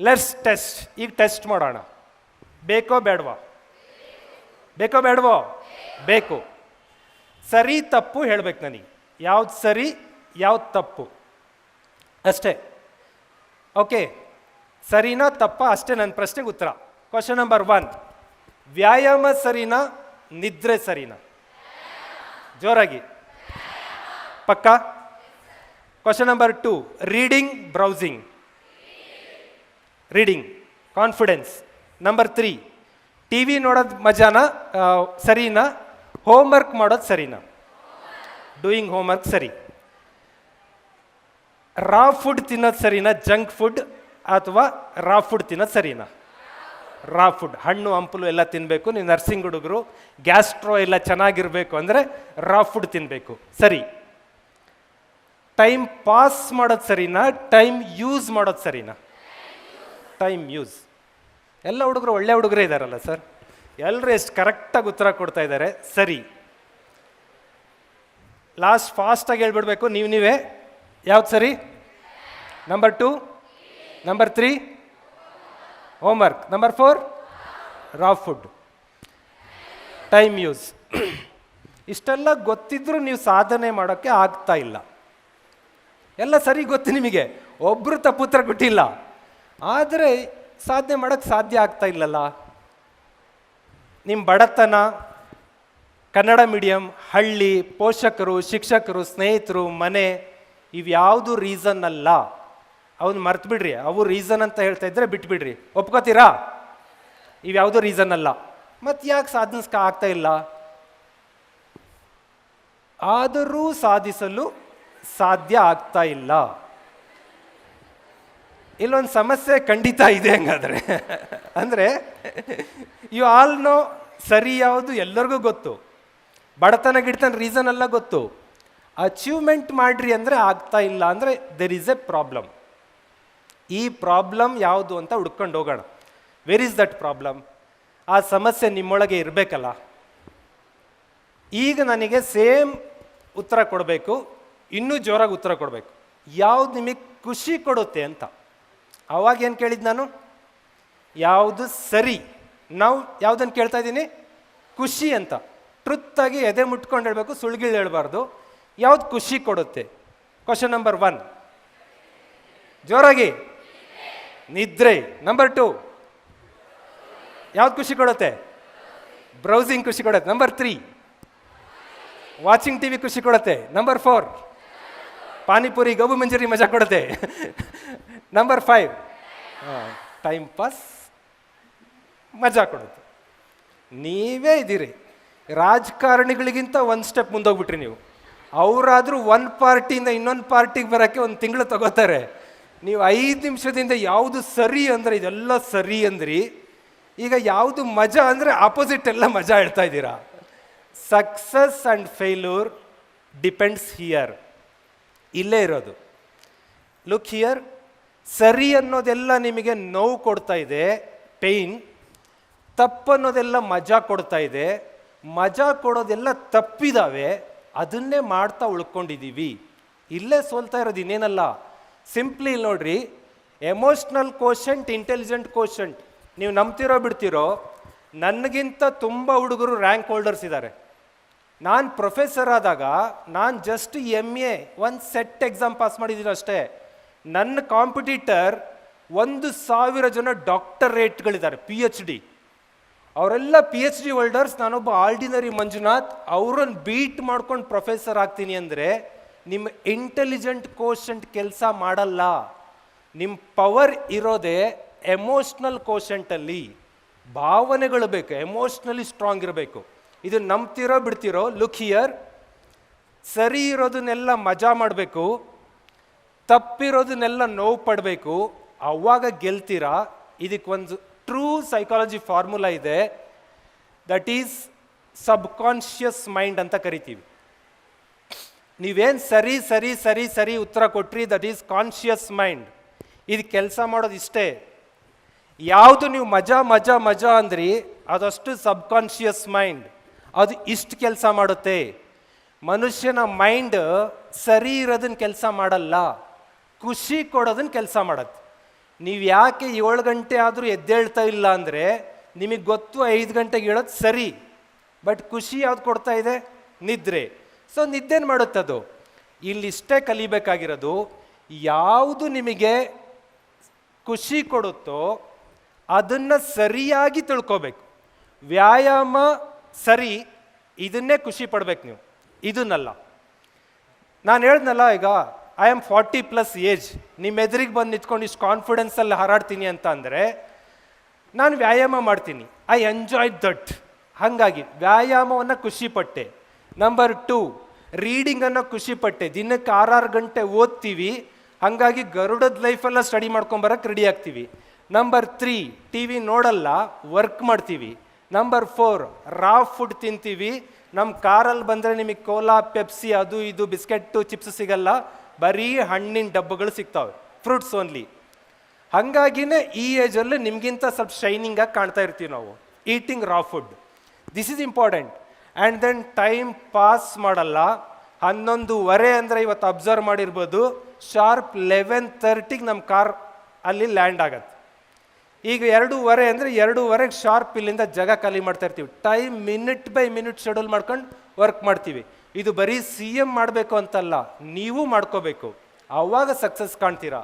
Let's test ಈಗ test ಮಾಡೋಣ. ಬೇಕೋ ಬೇಡವಾ? ಬೇಕೋ ಬೇಡವೋ? ಬೇಕು. ಸರಿ ತಪ್ಪು ಹೇಳ್ಬೇಕು ನನಗೆ. ಯಾವ್ದು ಸರಿ, ಯಾವ್ದು ತಪ್ಪು? ಅಷ್ಟೇ. ಓಕೆ ಸರಿನಾ ತಪ್ಪ ಅಷ್ಟೇ ನನ್ನ ಪ್ರಶ್ನೆಗೆ ಉತ್ತರ. ಕ್ವಶನ್ ನಂಬರ್ ಒನ್ ವ್ಯಾಯಾಮ ಸರಿನಾ, ನಿದ್ರೆ ಸರಿನಾ? ಜೋರಾಗಿ. ಪಕ್ಕ? Question number two reading browsing reading confidence number three T V ನೋಡೋದು ಮಜಾನ ಸರಿನಾ? ಹೋಮ್ ಹೋಮ್ವರ್ಕ್ ಮಾಡೋದು ಸರಿನಾ? ಡೂಯಿಂಗ್ ಹೋಮ್ವರ್ಕ್ ಸರಿ. ರಾ ಫುಡ್ ತಿನ್ನೋದು ಸರಿನಾ? ಜಂಕ್ ಫುಡ್ ಅಥವಾ ರಾ ಫುಡ್ ತಿನ್ನೋದು ಸರಿನಾ? ರಾ ಫುಡ್ ಹಣ್ಣು, ಹಂಪಲು ಎಲ್ಲ ತಿನ್ನಬೇಕು ನೀವು ನರ್ಸಿಂಗ್ ಹುಡುಗರು ಗ್ಯಾಸ್ಟ್ರೋ ಎಲ್ಲ ಚೆನ್ನಾಗಿರಬೇಕು ಅಂದರೆ ರಾ ಫುಡ್ ತಿನ್ನಬೇಕು ಸರಿ. ಟೈಮ್ ಪಾಸ್ ಮಾಡೋದು ಸರಿನಾ? ಟೈಮ್ ಯೂಸ್ ಮಾಡೋದು ಸರಿನಾ? ಟೈಮ್ ಯೂಸ್ ಎಲ್ಲ ಹುಡುಗರು ಒಳ್ಳೆ ಹುಡುಗರೇ ಇದ್ದಾರಲ್ಲ ಸರ್. ಎಲ್ಲರೂ ಎಷ್ಟು ಕರೆಕ್ಟಾಗಿ ಉತ್ತರ ಕೊಡ್ತಾ ಇದ್ದಾರೆ ಸರಿ. ಲಾಸ್ಟ್ ಫಾಸ್ಟಾಗಿ ಹೇಳ್ಬಿಡ್ಬೇಕು, ನೀವು ನೀವೇ. ಯಾವ್ದು ಸರಿ? Number two number three homework number four raw food time use ಇಷ್ಟೆಲ್ಲ ಗೊತ್ತಿದ್ದರೂ ನೀವು ಸಾಧನೆ ಮಾಡೋಕ್ಕೆ ಆಗ್ತಾ ಇಲ್ಲ. ಎಲ್ಲ ಸರಿ ಗೊತ್ತು ನಿಮಗೆ. ಒಬ್ಬರು ತಪ್ಪುತ್ರ ಕೊಟ್ಟಿಲ್ಲ. ಆದರೆ ಸಾಧನೆ ಮಾಡೋಕ್ಕೆ ಸಾಧ್ಯ ಆಗ್ತಾ ಇಲ್ಲಲ್ಲ. ನಿಮ್ಮ ಬಡತನ, ಕನ್ನಡ ಮೀಡಿಯಂ ಹಳ್ಳಿ, ಪೋಷಕರು, ಶಿಕ್ಷಕರು, ಸ್ನೇಹಿತರು, ಮನೆ, ಇವ್ಯಾವುದು ರೀಸನ್ ಅಲ್ಲ. ಅವನು ಮರ್ತು ಬಿಡ್ರಿ ಅವು ರೀಸನ್ ಅಂತ ಹೇಳ್ತಾ ಇದ್ರೆ ಬಿಟ್ಬಿಡ್ರಿ ಒಪ್ಕೋತೀರಾ? ಇವ್ಯಾವುದು ರೀಸನ್ ಅಲ್ಲ. ಮತ್ತೆ ಯಾಕೆ ಸಾಧಿಸ್ಕ ಆಗ್ತಾ ಇಲ್ಲ? ಆದರೂ ಸಾಧಿಸಲು ಸಾಧ್ಯ ಆಗ್ತಾ ಇಲ್ಲ. ಇಲ್ಲೊಂದು ಸಮಸ್ಯೆ ಖಂಡಿತ ಇದೆ ಹಂಗಾದ್ರೆ. ಅಂದರೆ ಯು ಆಲ್ ನೋ ಸರಿ ಯಾವುದು ಎಲ್ಲರಿಗೂ ಗೊತ್ತು. ಬಡತನ, ಗಿಡತನ ರೀಸನ್ ಎಲ್ಲ ಗೊತ್ತು. ಅಚೀವ್ಮೆಂಟ್ ಮಾಡ್ರಿ ಅಂದರೆ ಆಗ್ತಾ ಇಲ್ಲ ಅಂದರೆ ದೆರ್ ಈಸ್ ಎ ಪ್ರಾಬ್ಲಮ್ ಈ ಪ್ರಾಬ್ಲಮ್ ಯಾವುದು ಅಂತ ಹುಡ್ಕೊಂಡು ಹೋಗೋಣ. ವೆರ್ ಇಸ್ ದಟ್ ಪ್ರಾಬ್ಲಮ್ ಆ ಸಮಸ್ಯೆ ನಿಮ್ಮೊಳಗೆ ಇರಬೇಕಲ್ಲ. ಈಗ ನನಗೆ ಸೇಮ್ ಉತ್ತರ ಕೊಡಬೇಕು, ಇನ್ನೂ ಜೋರಾಗಿ ಉತ್ತರ ಕೊಡಬೇಕು. ಯಾವ್ದು ನಿಮಗೆ ಖುಷಿ ಕೊಡುತ್ತೆ ಅಂತ. ಅವಾಗ ಏನು ಕೇಳಿದ್ದು ನಾನು? ಯಾವುದು ಸರಿ? ನಾವು ಯಾವುದನ್ನು ಕೇಳ್ತಾ ಇದ್ದೀನಿ? ಖುಷಿ ಅಂತ. ಟ್ರುತ್ತಾಗಿ ಎದೆ ಮುಟ್ಕೊಂಡು ಹೇಳಬೇಕು, ಸುಳ್ಗಿಳು ಹೇಳಬಾರ್ದು. ಯಾವುದು ಖುಷಿ ಕೊಡುತ್ತೆ? ಕ್ವಶನ್ ನಂಬರ್ ಒನ್ ಜೋರಾಗಿ. ನಿದ್ರೆ. ನಂಬರ್ ಟು ಯಾವ್ದು ಖುಷಿ ಕೊಡುತ್ತೆ? ಬ್ರೌಸಿಂಗ್ ಖುಷಿ ಕೊಡುತ್ತೆ. Number three watching T V ಖುಷಿ ಕೊಡುತ್ತೆ. ನಂಬರ್ ಫೋರ್ ಪಾನಿಪುರಿ ಗಬು ಮಂಜೂರಿ ಮಜಾ ಕೊಡುತ್ತೆ. ನಂಬರ್ ಫೈವ್ ಟೈಮ್ ಪಾಸ್ ಮಜಾ ಕೊಡುತ್ತೆ. ನೀವೇ ಇದ್ದೀರಿ. ರಾಜಕಾರಣಿಗಳಿಗಿಂತ ಒಂದು ಸ್ಟೆಪ್ ಮುಂದೋಗ್ಬಿಟ್ರಿ ನೀವು. ಅವರಾದರೂ ಒಂದು ಪಾರ್ಟಿಯಿಂದ ಇನ್ನೊಂದು ಪಾರ್ಟಿಗೆ ಬರೋಕ್ಕೆ ಒಂದು ತಿಂಗಳು ತಗೋತಾರೆ. ನೀವು ಐದು ನಿಮಿಷದಿಂದ ಯಾವುದು ಸರಿ ಅಂದರೆ, ಇದೆಲ್ಲ ಸರಿ ಅಂದ್ರಿ. ಈಗ ಯಾವುದು ಮಜಾ ಅಂದರೆ ಆಪೋಸಿಟ್ ಎಲ್ಲ ಮಜಾ ಹೇಳ್ತಾ ಇದ್ದೀರಾ. Success and failure depends here ಇಲ್ಲೇ ಇರೋದು. ಲುಕ್ ಹಿಯರ್ ಸರಿ ಅನ್ನೋದೆಲ್ಲ ನಿಮಗೆ ನೋವು ಕೊಡ್ತಾ ಇದೆ ಪೇಯ್ನ್ ತಪ್ಪು ಅನ್ನೋದೆಲ್ಲ ಮಜಾ ಕೊಡ್ತಾ ಇದೆ. ಮಜಾ ಕೊಡೋದೆಲ್ಲ ತಪ್ಪಿದಾವೆ. ಅದನ್ನೇ ಮಾಡ್ತಾ ಉಳ್ಕೊಂಡಿದ್ದೀವಿ ಇಲ್ಲೇ ಸೋಲ್ತಾ ಇರೋದು ಇನ್ನೇನಲ್ಲ. ಸಿಂಪ್ಲಿ ಇಲ್ಲಿ ನೋಡ್ರಿ ಎಮೋಷ್ನಲ್ ಕೋಶಂಟ್ ಇಂಟೆಲಿಜೆಂಟ್ ಕೋಶಂಟ್ ನೀವು ನಂಬ್ತಿರೋ ಬಿಡ್ತಿರೋ, ನನಗಿಂತ ತುಂಬ ಹುಡುಗರು ರ್ಯಾಂಕ್ ಹೋಲ್ಡರ್ಸ್ ಇದ್ದಾರೆ ನಾನು ಪ್ರೊಫೆಸರ್ ಆದಾಗ ನಾನು ಜಸ್ಟ್ ಎಂ ಎ ಒಂದು ಸೆಟ್ ಎಕ್ಸಾಮ್ ಪಾಸ್ ಮಾಡಿದ್ದೀನಿ ಅಷ್ಟೇ. ನನ್ನ ಕಾಂಪಿಟೀಟರ್ ಒಂದು ಸಾವಿರ ಜನ ಡಾಕ್ಟರೇಟ್ಗಳಿದ್ದಾರೆ ಪಿ ಎಚ್ ಡಿ ಅವರೆಲ್ಲ ಪಿ ಎಚ್ ಡಿ ಹೋಲ್ಡರ್ಸ್ ನಾನೊಬ್ಬ ಆರ್ಡಿನರಿ ಮಂಜುನಾಥ್ ಅವರನ್ನು ಬೀಟ್ ಮಾಡ್ಕೊಂಡು ಪ್ರೊಫೆಸರ್ ಆಗ್ತೀನಿ ಅಂದರೆ ನಿಮ್ಮ ಇಂಟೆಲಿಜೆಂಟ್ ಕೋಶಂಟ್ ಕೆಲಸ ಮಾಡಲ್ಲ. ನಿಮ್ಮ ಪವರ್ ಇರೋದೇ ಎಮೋಷ್ನಲ್ ಕೋಶಂಟಲ್ಲಿ ಭಾವನೆಗಳು ಬೇಕು ಎಮೋಷ್ನಲಿ ಸ್ಟ್ರಾಂಗ್ ಇರಬೇಕು. ಇದು ನಂಬ್ತಿರೋ ಬಿಡ್ತಿರೋ ಲುಕ್ ಹಿಯರ್ ಸರಿ ಇರೋದನ್ನೆಲ್ಲ ಮಜಾ ಮಾಡಬೇಕು. ತಪ್ಪಿರೋದನ್ನೆಲ್ಲ ನೋವು ಪಡಬೇಕು, ಅವಾಗ ಗೆಲ್ತೀರಾ? ಇದಕ್ಕೆ ಒಂದು ಟ್ರೂ ಸೈಕಾಲಜಿ ಫಾರ್ಮುಲಾ ಇದೆ. ದಟ್ ಈಸ್ ಸಬ್ಕಾನ್ಷಿಯಸ್ ಮೈಂಡ್ ಅಂತ ಕರಿತೀವಿ. ನೀವೇನು ಸರಿ ಸರಿ ಸರಿ ಸರಿ ಉತ್ತರ ಕೊಟ್ರಿ ದಟ್ ಈಸ್ ಕಾನ್ಷಿಯಸ್ ಮೈಂಡ್ ಇದು ಕೆಲಸ ಮಾಡೋದು ಇಷ್ಟೇ. ಯಾವುದು ನೀವು ಮಜಾ ಮಜಾ ಮಜಾ ಅಂದ್ರಿ, ಅದಷ್ಟು ಸಬ್ಕಾನ್ಷಿಯಸ್ ಮೈಂಡ್ ಅದು ಇಷ್ಟು ಕೆಲಸ ಮಾಡುತ್ತೆ. ಮನುಷ್ಯನ ಮೈಂಡ್ ಸರಿ ಇರೋದನ್ನ ಕೆಲಸ ಮಾಡಲ್ಲ. ಖುಷಿ ಕೊಡೋದನ್ನ ಕೆಲಸ ಮಾಡತ್ತೆ. ನೀವು ಯಾಕೆ ಏಳು ಗಂಟೆ ಆದರೂ ಎದ್ದೇಳ್ತಾ ಇಲ್ಲ ಅಂದರೆ ನಿಮಗೆ ಗೊತ್ತು ಐದು ಗಂಟೆಗೆ ಹೇಳೋದು ಸರಿ, ಬಟ್ ಖುಷಿ ಯಾವ್ದು ಕೊಡ್ತಾ ಇದೆ? ನಿದ್ರೆ. ಸೊ ನಿದ್ದೆನು ಮಾಡುತ್ತದು ಇಲ್ಲಿಷ್ಟೇ ಕಲಿಬೇಕಾಗಿರೋದು, ಯಾವುದು ನಿಮಗೆ ಖುಷಿ ಕೊಡುತ್ತೋ ಅದನ್ನು ಸರಿಯಾಗಿ ತಿಳ್ಕೋಬೇಕು. ವ್ಯಾಯಾಮ ಸರಿ, ಇದನ್ನೇ ಖುಷಿ ಪಡ್ಬೇಕು ನೀವು. ಇದನ್ನಲ್ಲ. ನಾನು ಹೇಳ್ದನಲ್ಲ ಈಗ I am forty plus age ನಿಮ್ಮ ಎದುರಿಗೆ ಬಂದು ನಿಂತ್ಕೊಂಡು ಇಷ್ಟು ಕಾನ್ಫಿಡೆನ್ಸಲ್ಲಿ ಹಾರಾಡ್ತೀನಿ ಅಂತ ಅಂದರೆ ನಾನು ವ್ಯಾಯಾಮ ಮಾಡ್ತೀನಿ. ಐ ಎಂಜಾಯ್ ದಟ್ ಹಾಗಾಗಿ ವ್ಯಾಯಾಮವನ್ನು ಖುಷಿಪಟ್ಟೆ. Number two ರೀಡಿಂಗನ್ನು ಖುಷಿಪಟ್ಟೆ. ದಿನಕ್ಕೆ ಆರಾರು ಗಂಟೆ ಓದ್ತೀವಿ. ಹಾಗಾಗಿ ಗರುಡದ ಲೈಫೆಲ್ಲ ಸ್ಟಡಿ ಮಾಡ್ಕೊಂಬರಕ್ಕೆ ರೆಡಿ ಆಗ್ತೀವಿ. ನಂಬರ್ ತ್ರೀ ಟಿ ವಿ ನೋಡಲ್ಲ ವರ್ಕ್ ಮಾಡ್ತೀವಿ. ನಂಬರ್ ಫೋರ್ ರಾ ಫುಡ್ ತಿಂತೀವಿ. ನಮ್ಮ ಕಾರಲ್ಲಿ ಬಂದರೆ ನಿಮಗೆ ಕೋಲಾ ಪೆಪ್ಸಿ ಅದು ಇದು, ಬಿಸ್ಕೆಟ್ಟು ಚಿಪ್ಸ್ ಸಿಗಲ್ಲ. ಬರೀ ಹಣ್ಣಿನ ಡಬ್ಬಗಳು ಸಿಗ್ತಾವೆ ಫ್ರೂಟ್ಸ್ ಓನ್ಲಿ ಹಾಗಾಗಿನೇ ಈ ಏಜಲ್ಲಿ ನಿಮಗಿಂತ ಸ್ವಲ್ಪ ಶೈನಿಂಗಾಗಿ ಕಾಣ್ತಾ ಇರ್ತೀವಿ ನಾವು eating raw food this is important and then time pass ಮಾಡಲ್ಲ. ಹನ್ನೊಂದುವರೆ ಅಂದರೆ ಇವತ್ತು ಅಬ್ಸರ್ವ್ ಮಾಡಿರ್ಬೋದು ಶಾರ್ಪ್ ಲೆವೆನ್ ತರ್ಟಿಗೆ ನಮ್ಮ ಕಾರ್ ಅಲ್ಲಿ ಲ್ಯಾಂಡ್ ಆಗತ್ತೆ. ಈಗ ಎರಡೂವರೆ ಅಂದರೆ ಎರಡೂವರೆಗೆ ಶಾರ್ಪ್ ಇಲ್ಲಿಂದ ಜಾಗ ಖಾಲಿ ಮಾಡ್ತಾ ಇರ್ತೀವಿ. Time minute by minute schedule ಮಾಡ್ಕೊಂಡು ವರ್ಕ್ ಮಾಡ್ತೀವಿ. ಇದು ಬರೀ ಸಿ ಎಂ ಮಾಡಬೇಕು ಅಂತಲ್ಲ ನೀವು ಮಾಡ್ಕೋಬೇಕು. ಆವಾಗ ಸಕ್ಸಸ್ ಕಾಣ್ತೀರಾ?